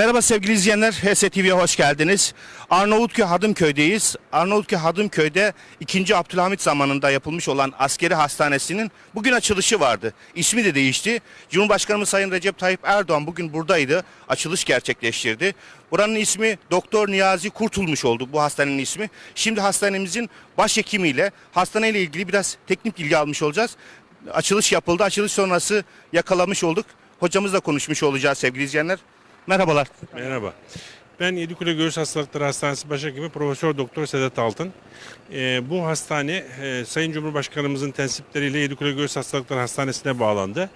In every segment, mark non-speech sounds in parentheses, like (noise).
Merhaba sevgili izleyenler, HSTV'ye hoş geldiniz. Arnavutköy Hadımköy'deyiz. Arnavutköy Hadımköy'de 2. Abdülhamit zamanında yapılmış olan askeri hastanesinin bugün açılışı vardı. İsmi de değişti. Cumhurbaşkanımız Sayın Recep Tayyip Erdoğan bugün buradaydı. Açılış gerçekleştirdi. Buranın ismi Doktor Niyazi Kurtulmuş oldu bu hastanenin ismi. Şimdi hastanemizin başhekimiyle hastaneyle ilgili biraz teknik bilgi almış olacağız. Açılış yapıldı. Açılış sonrası yakalamış olduk. Hocamızla konuşmuş olacağız sevgili izleyenler. Merhabalar. Merhaba. Ben Yedikule Göğüs Hastalıkları Hastanesi Başhekimi Profesör Doktor Sedat Altın. Ee, bu hastane e, Sayın Cumhurbaşkanımızın tensipleriyle Yedikule Göğüs Hastalıkları Hastanesi'ne bağlandı.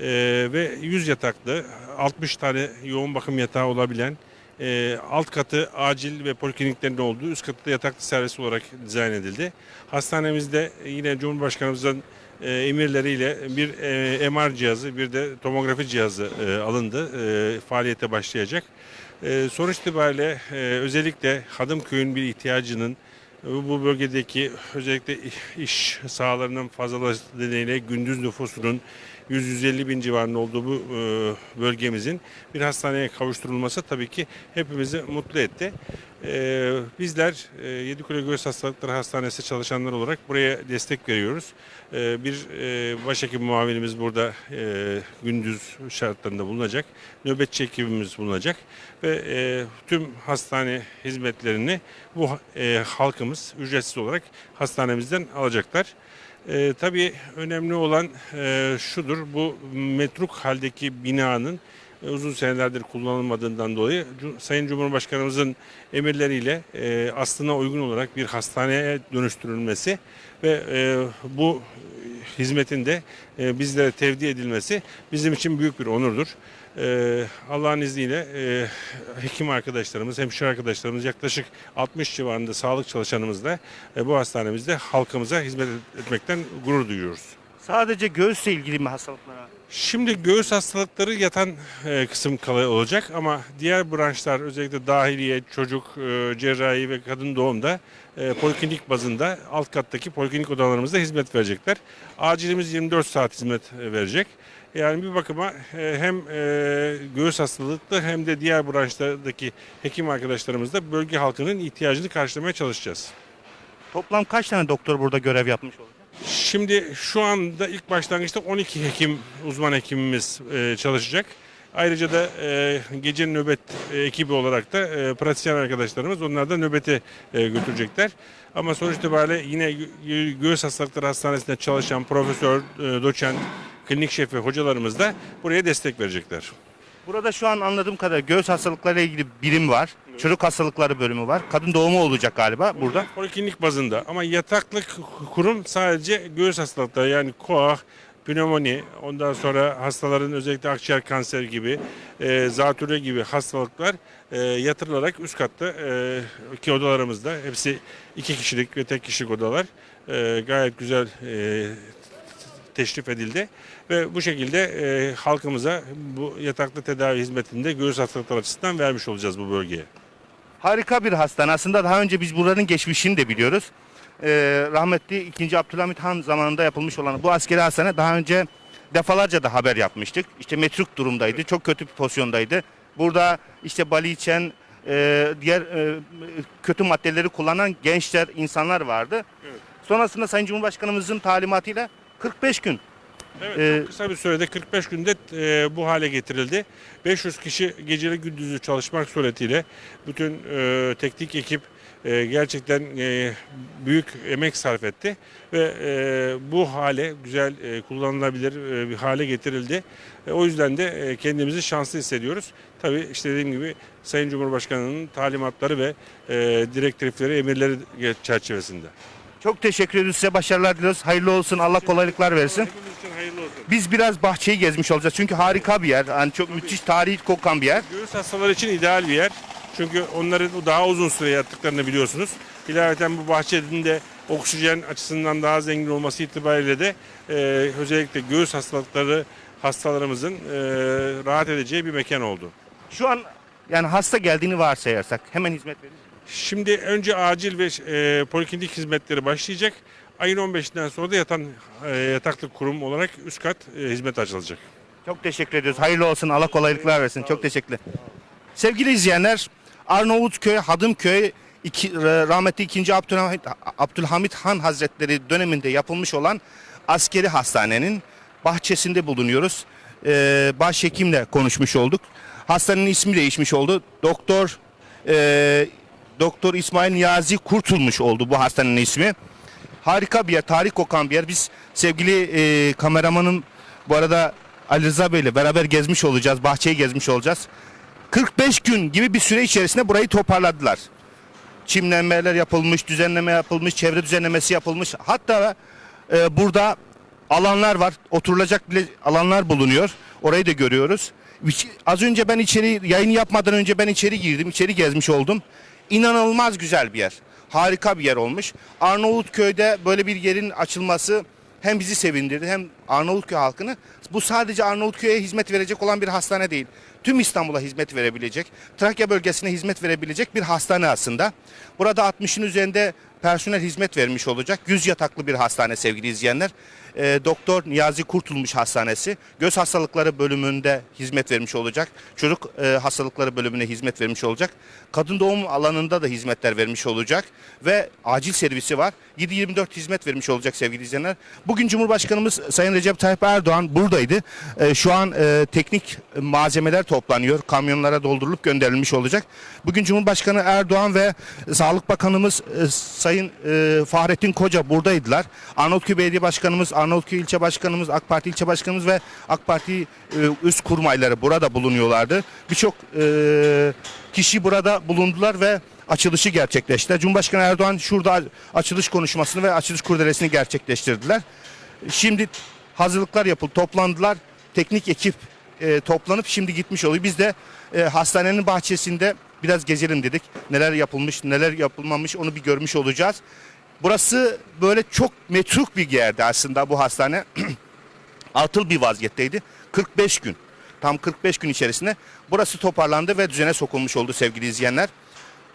Ee, ve 100 yataklı, 60 tane yoğun bakım yatağı olabilen, e, alt katı acil ve polikliniklerin olduğu, üst katı da yataklı servis olarak dizayn edildi. Hastanemizde yine Cumhurbaşkanımızın e, emirleriyle bir e, MR cihazı bir de tomografi cihazı e, alındı. E, faaliyete başlayacak. E, sonuç itibariyle e, özellikle Hadımköy'ün bir ihtiyacının e, bu bölgedeki özellikle iş sahalarının fazlalığı nedeniyle gündüz nüfusunun 100-150 bin civarında olduğu bu e, bölgemizin bir hastaneye kavuşturulması tabii ki hepimizi mutlu etti. E, bizler e, Yedikule Göğüs Hastalıkları Hastanesi çalışanlar olarak buraya destek veriyoruz. Bir e, başhekim muavinimiz burada gündüz şartlarında bulunacak. Nöbetçi ekibimiz bulunacak ve tüm hastane hizmetlerini bu halkımız ücretsiz olarak hastanemizden alacaklar. E, tabii önemli olan e, şudur, bu metruk haldeki binanın uzun senelerdir kullanılmadığından dolayı Sayın Cumhurbaşkanımızın emirleriyle e, aslına uygun olarak bir hastaneye dönüştürülmesi ve e, bu hizmetin de e, bizlere tevdi edilmesi bizim için büyük bir onurdur. E, Allah'ın izniyle e, hekim arkadaşlarımız, hemşire arkadaşlarımız yaklaşık 60 civarında sağlık çalışanımızla e, bu hastanemizde halkımıza hizmet etmekten gurur duyuyoruz. Sadece göğüsle ilgili mi hastalıklara? Şimdi göğüs hastalıkları yatan e, kısım kalı olacak ama diğer branşlar özellikle dahiliye, çocuk, e, cerrahi ve kadın doğumda e, poliklinik bazında alt kattaki poliklinik odalarımızda hizmet verecekler. Acilimiz 24 saat hizmet e, verecek. Yani bir bakıma e, hem e, göğüs hastalıklı hem de diğer branşlardaki hekim arkadaşlarımızla bölge halkının ihtiyacını karşılamaya çalışacağız. Toplam kaç tane doktor burada görev yapmış olacak? Şimdi şu anda ilk başlangıçta 12 hekim, uzman hekimimiz e, çalışacak. Ayrıca da e, gece nöbet e, ekibi olarak da e, pratisyen arkadaşlarımız onlar da nöbeti e, götürecekler. Ama sonuç itibariyle yine gö- gö- Göğüs Hastalıkları Hastanesi'nde çalışan profesör, e, doçent, klinik şefi hocalarımız da buraya destek verecekler. Burada şu an anladığım kadarıyla göğüs hastalıklarıyla ilgili birim var. Çocuk hastalıkları bölümü var. Kadın doğumu olacak galiba burada. Poliklinik bazında ama yataklık kurum sadece göğüs hastalıkları yani koah, pnömoni, ondan sonra hastaların özellikle akciğer kanseri gibi, e, zatürre gibi hastalıklar e, yatırılarak üst katta e, iki odalarımızda hepsi iki kişilik ve tek kişilik odalar e, gayet güzel e, teşrif edildi ve bu şekilde e, halkımıza bu yataklı tedavi hizmetinde göğüs hastalıkları açısından vermiş olacağız bu bölgeye. Harika bir hastane. Aslında daha önce biz buranın geçmişini de biliyoruz. Ee, rahmetli 2. Abdülhamit Han zamanında yapılmış olan bu askeri hastane daha önce defalarca da haber yapmıştık. İşte metruk durumdaydı. Çok kötü bir pozisyondaydı. Burada işte bali içen, e, diğer e, kötü maddeleri kullanan gençler, insanlar vardı. Evet. Sonrasında Sayın Cumhurbaşkanımızın talimatıyla 45 gün Evet, Ee, çok kısa bir sürede 45 günde e, bu hale getirildi. 500 kişi geceli gündüzlü çalışmak suretiyle bütün e, teknik ekip e, gerçekten e, büyük emek sarf etti ve e, bu hale güzel e, kullanılabilir e, bir hale getirildi. E, o yüzden de e, kendimizi şanslı hissediyoruz. Tabii işte dediğim gibi Sayın Cumhurbaşkanı'nın talimatları ve e, direktifleri, emirleri çerçevesinde. Çok teşekkür ediyoruz size. Başarılar diliyoruz. Hayırlı olsun. Allah kolaylıklar versin. Hepimiz için hayırlı olsun. Biz biraz bahçeyi gezmiş olacağız. Çünkü harika bir yer. Yani çok müthiş tarihi kokan bir yer. Göğüs hastaları için ideal bir yer. Çünkü onların daha uzun süre yattıklarını biliyorsunuz. İlaveten bu bahçenin de oksijen açısından daha zengin olması itibariyle de e, özellikle göğüs hastalıkları hastalarımızın e, rahat edeceği bir mekan oldu. Şu an yani hasta geldiğini varsayarsak hemen hizmet verir. Şimdi önce acil ve e, poliklinik hizmetleri başlayacak. Ayın 15'inden sonra da yatan e, yataklı kurum olarak üst kat e, hizmet açılacak. Çok teşekkür ediyoruz. Hayırlı olsun. Allah kolaylıklar versin. Çok teşekkürler. Sevgili izleyenler, Arnavutköy, Hadımköy, iki, rahmetli 2. Abdülhamit, Abdülhamit Han Hazretleri döneminde yapılmış olan askeri hastanenin bahçesinde bulunuyoruz. Ee, başhekimle konuşmuş olduk. Hastanenin ismi değişmiş oldu. Doktor e, Doktor İsmail Niyazi Kurtulmuş oldu bu hastanenin ismi. Harika bir yer, tarih kokan bir yer. Biz sevgili e, kameramanım bu arada Ali Rıza Bey ile beraber gezmiş olacağız. Bahçeyi gezmiş olacağız. 45 gün gibi bir süre içerisinde burayı toparladılar. Çimlenmeler yapılmış, düzenleme yapılmış, çevre düzenlemesi yapılmış. Hatta e, burada alanlar var, oturulacak bile alanlar bulunuyor. Orayı da görüyoruz. Az önce ben içeri, yayın yapmadan önce ben içeri girdim, içeri gezmiş oldum. İnanılmaz güzel bir yer. Harika bir yer olmuş. Arnavutköy'de böyle bir yerin açılması hem bizi sevindirdi hem Arnavutköy halkını. Bu sadece Arnavutköy'e hizmet verecek olan bir hastane değil. Tüm İstanbul'a hizmet verebilecek, Trakya bölgesine hizmet verebilecek bir hastane aslında. Burada 60'ın üzerinde personel hizmet vermiş olacak. 100 yataklı bir hastane sevgili izleyenler. Ee, Doktor Niyazi Kurtulmuş Hastanesi göz hastalıkları bölümünde hizmet vermiş olacak. Çocuk e, hastalıkları bölümüne hizmet vermiş olacak. Kadın doğum alanında da hizmetler vermiş olacak ve acil servisi var. 7-24 hizmet vermiş olacak sevgili izleyenler. Bugün Cumhurbaşkanımız Sayın Recep Tayyip Erdoğan buradaydı. E, şu an e, teknik malzemeler toplanıyor. Kamyonlara doldurulup gönderilmiş olacak. Bugün Cumhurbaşkanı Erdoğan ve Sağlık Bakanımız e, Sayın e, Fahrettin Koca buradaydılar. Arnavutköy Belediye Başkanımız, Arnavutköy İlçe Başkanımız, AK Parti İlçe Başkanımız ve AK Parti e, üst kurmayları burada bulunuyorlardı. Birçok e, kişi burada bulundular ve açılışı gerçekleştiler. Cumhurbaşkanı Erdoğan şurada açılış konuşmasını ve açılış kurdelesini gerçekleştirdiler. Şimdi hazırlıklar yapıldı, toplandılar. Teknik ekip e, toplanıp şimdi gitmiş oluyor. Biz de e, hastanenin bahçesinde biraz gezelim dedik. Neler yapılmış, neler yapılmamış onu bir görmüş olacağız. Burası böyle çok metruk bir yerdi aslında bu hastane. (clears throat) Atıl bir vaziyetteydi. 45 gün. Tam 45 gün içerisinde burası toparlandı ve düzene sokulmuş oldu sevgili izleyenler.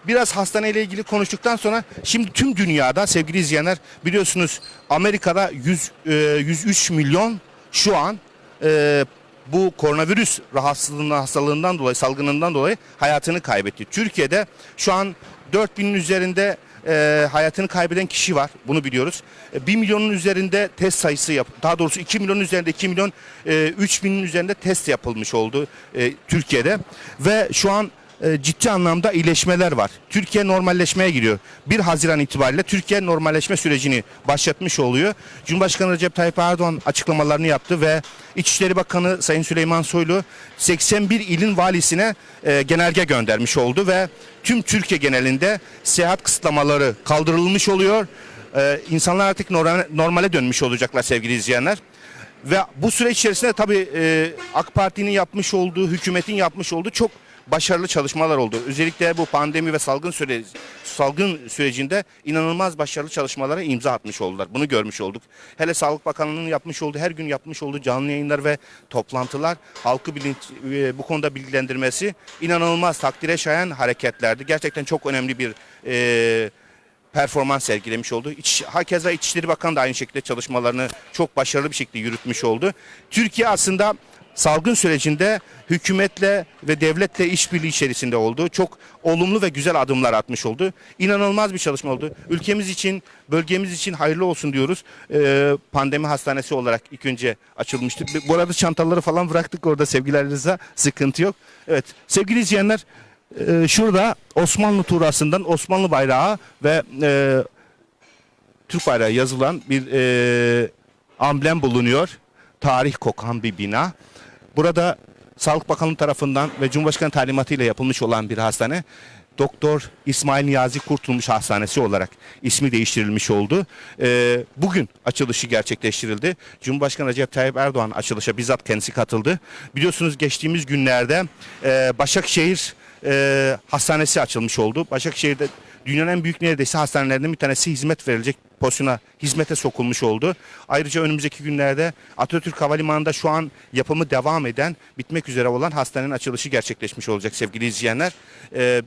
Biraz hastaneyle ilgili konuştuktan sonra şimdi tüm dünyada sevgili izleyenler biliyorsunuz Amerika'da 100, e, 103 milyon şu an e, bu koronavirüs rahatsızlığından hastalığından dolayı salgınından dolayı hayatını kaybetti. Türkiye'de şu an 4000'in üzerinde e, hayatını kaybeden kişi var. Bunu biliyoruz. E, 1 milyonun üzerinde test sayısı yap. Daha doğrusu 2 milyonun üzerinde 2 milyon e, 3 binin üzerinde test yapılmış oldu e, Türkiye'de ve şu an ciddi anlamda iyileşmeler var. Türkiye normalleşmeye giriyor. 1 Haziran itibariyle Türkiye normalleşme sürecini başlatmış oluyor. Cumhurbaşkanı Recep Tayyip Erdoğan açıklamalarını yaptı ve İçişleri Bakanı Sayın Süleyman Soylu 81 ilin valisine e, genelge göndermiş oldu ve tüm Türkiye genelinde seyahat kısıtlamaları kaldırılmış oluyor. E, insanlar artık normal- normale dönmüş olacaklar sevgili izleyenler. Ve bu süre içerisinde tabii e, AK Parti'nin yapmış olduğu, hükümetin yapmış olduğu çok başarılı çalışmalar oldu. Özellikle bu pandemi ve salgın süre, salgın sürecinde inanılmaz başarılı çalışmalara imza atmış oldular. Bunu görmüş olduk. Hele Sağlık Bakanlığı'nın yapmış olduğu, her gün yapmış olduğu canlı yayınlar ve toplantılar, halkı bilinç, e, bu konuda bilgilendirmesi inanılmaz takdire şayan hareketlerdi. Gerçekten çok önemli bir e, performans sergilemiş oldu. İç, hakeza İçişleri Bakanı da aynı şekilde çalışmalarını çok başarılı bir şekilde yürütmüş oldu. Türkiye aslında salgın sürecinde hükümetle ve devletle işbirliği içerisinde oldu. Çok olumlu ve güzel adımlar atmış oldu. İnanılmaz bir çalışma oldu. Ülkemiz için, bölgemiz için hayırlı olsun diyoruz. Ee, pandemi hastanesi olarak ilk önce açılmıştı. Bu arada çantaları falan bıraktık orada sevgiler. Sıkıntı yok. Evet sevgili izleyenler e, şurada Osmanlı tuğrasından Osmanlı bayrağı ve e, Türk bayrağı yazılan bir e, amblem bulunuyor. Tarih kokan bir bina. Burada Sağlık Bakanlığı tarafından ve Cumhurbaşkanı talimatıyla yapılmış olan bir hastane. Doktor İsmail Niyazi Kurtulmuş Hastanesi olarak ismi değiştirilmiş oldu. E, bugün açılışı gerçekleştirildi. Cumhurbaşkanı Recep Tayyip Erdoğan açılışa bizzat kendisi katıldı. Biliyorsunuz geçtiğimiz günlerde e, Başakşehir e, hastanesi açılmış oldu. Başakşehir'de dünyanın en büyük neredeyse hastanelerinden bir tanesi hizmet verilecek pozisyona hizmete sokulmuş oldu. Ayrıca önümüzdeki günlerde Atatürk Havalimanı'nda şu an yapımı devam eden, bitmek üzere olan hastanenin açılışı gerçekleşmiş olacak sevgili izleyenler. Ee,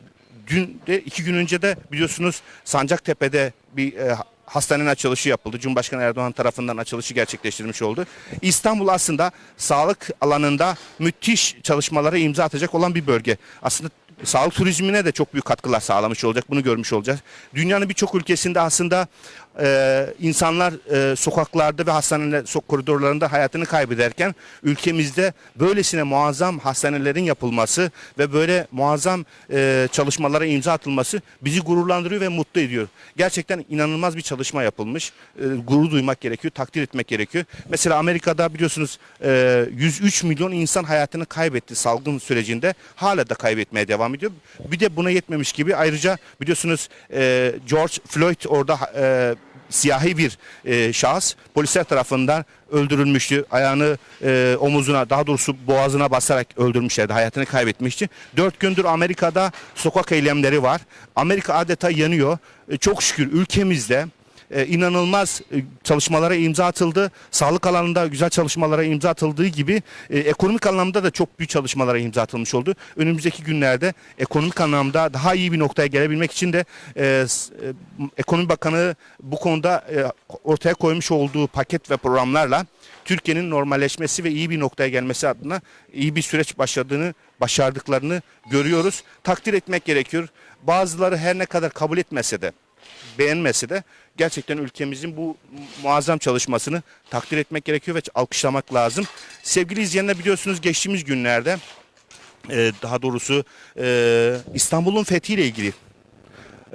dün de iki gün önce de biliyorsunuz Sancaktepe'de bir e, hastanenin açılışı yapıldı. Cumhurbaşkanı Erdoğan tarafından açılışı gerçekleştirilmiş oldu. İstanbul aslında sağlık alanında müthiş çalışmalara imza atacak olan bir bölge. Aslında sağlık turizmine de çok büyük katkılar sağlamış olacak. Bunu görmüş olacağız. Dünyanın birçok ülkesinde aslında e, insanlar e, sokaklarda ve hastaneler sok koridorlarında hayatını kaybederken ülkemizde böylesine muazzam hastanelerin yapılması ve böyle muazzam e, çalışmalara imza atılması bizi gururlandırıyor ve mutlu ediyor. Gerçekten inanılmaz bir çalışma yapılmış. E, gurur duymak gerekiyor, takdir etmek gerekiyor. Mesela Amerika'da biliyorsunuz e, 103 milyon insan hayatını kaybetti salgın sürecinde. Hala da kaybetmeye devam ediyor. Bir de buna yetmemiş gibi ayrıca biliyorsunuz e, George Floyd orada e, siyahi bir e, şahıs polisler tarafından öldürülmüştü. Ayağını e, omuzuna daha doğrusu boğazına basarak öldürmüşlerdi. Hayatını kaybetmişti. Dört gündür Amerika'da sokak eylemleri var. Amerika adeta yanıyor. E, çok şükür ülkemizde e, inanılmaz e, çalışmalara imza atıldı. Sağlık alanında güzel çalışmalara imza atıldığı gibi e, ekonomik anlamda da çok büyük çalışmalara imza atılmış oldu. Önümüzdeki günlerde ekonomik anlamda daha iyi bir noktaya gelebilmek için de e, Ekonomi Bakanı bu konuda ortaya koymuş olduğu paket ve programlarla Türkiye'nin normalleşmesi ve iyi bir noktaya gelmesi adına iyi bir süreç başladığını, başardıklarını görüyoruz. Takdir etmek gerekiyor. Bazıları her ne kadar kabul etmese de beğenmese de gerçekten ülkemizin bu muazzam çalışmasını takdir etmek gerekiyor ve alkışlamak lazım. Sevgili izleyenler biliyorsunuz geçtiğimiz günlerde e, daha doğrusu e, İstanbul'un fethiyle ilgili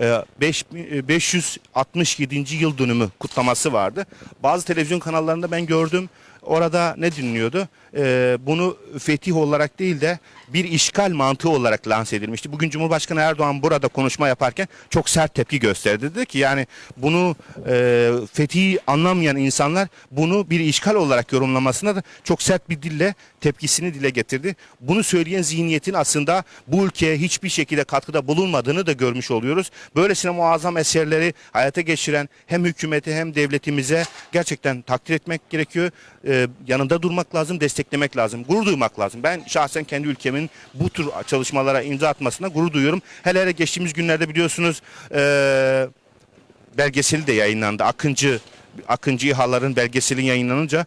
e, beş- e, 567. yıl dönümü kutlaması vardı. Bazı televizyon kanallarında ben gördüm. Orada ne dinliyordu? E, bunu fetih olarak değil de bir işgal mantığı olarak lanse edilmişti. Bugün Cumhurbaşkanı Erdoğan burada konuşma yaparken çok sert tepki gösterdi. Dedi ki yani bunu e, fethi anlamayan insanlar bunu bir işgal olarak yorumlamasına da çok sert bir dille tepkisini dile getirdi. Bunu söyleyen zihniyetin aslında bu ülkeye hiçbir şekilde katkıda bulunmadığını da görmüş oluyoruz. Böylesine muazzam eserleri hayata geçiren hem hükümete hem devletimize gerçekten takdir etmek gerekiyor. Ee, yanında durmak lazım, desteklemek lazım, gurur duymak lazım. Ben şahsen kendi ülkemin bu tür çalışmalara imza atmasına gurur duyuyorum. Hele hele geçtiğimiz günlerde biliyorsunuz eee belgeseli de yayınlandı. Akıncı Akıncı İHA'ların belgeselin yayınlanınca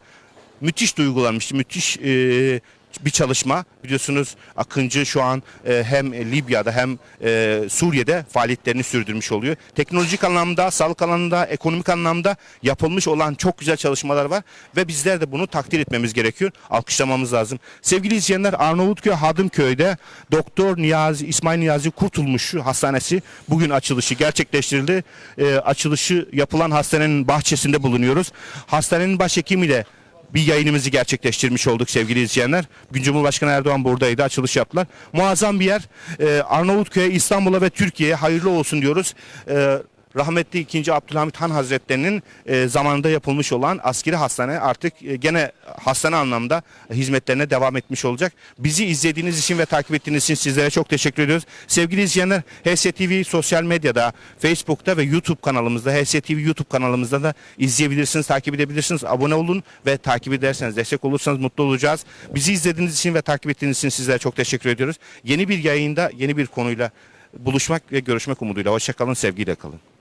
müthiş duygulanmıştı. Müthiş e, bir çalışma. Biliyorsunuz Akıncı şu an e, hem Libya'da hem e, Suriye'de faaliyetlerini sürdürmüş oluyor. Teknolojik anlamda, sağlık alanında, ekonomik anlamda yapılmış olan çok güzel çalışmalar var ve bizler de bunu takdir etmemiz gerekiyor. Alkışlamamız lazım. Sevgili izleyenler Arnavutköy Hadımköy'de Doktor Niyazi İsmail Niyazi Kurtulmuş Hastanesi bugün açılışı gerçekleştirildi. E, açılışı yapılan hastanenin bahçesinde bulunuyoruz. Hastanenin başhekimiyle bir yayınımızı gerçekleştirmiş olduk sevgili izleyenler. Bugün Cumhurbaşkanı Erdoğan buradaydı, açılış yaptılar. Muazzam bir yer. Ee, Arnavutköy'e, İstanbul'a ve Türkiye'ye hayırlı olsun diyoruz. Ee, rahmetli 2. Abdülhamit Han Hazretleri'nin e, zamanında yapılmış olan askeri hastane artık e, gene hastane anlamda hizmetlerine devam etmiş olacak. Bizi izlediğiniz için ve takip ettiğiniz için sizlere çok teşekkür ediyoruz. Sevgili izleyenler HSTV sosyal medyada, Facebook'ta ve YouTube kanalımızda, HSTV YouTube kanalımızda da izleyebilirsiniz, takip edebilirsiniz. Abone olun ve takip ederseniz, destek olursanız mutlu olacağız. Bizi izlediğiniz için ve takip ettiğiniz için sizlere çok teşekkür ediyoruz. Yeni bir yayında, yeni bir konuyla buluşmak ve görüşmek umuduyla. Hoşçakalın, sevgiyle kalın.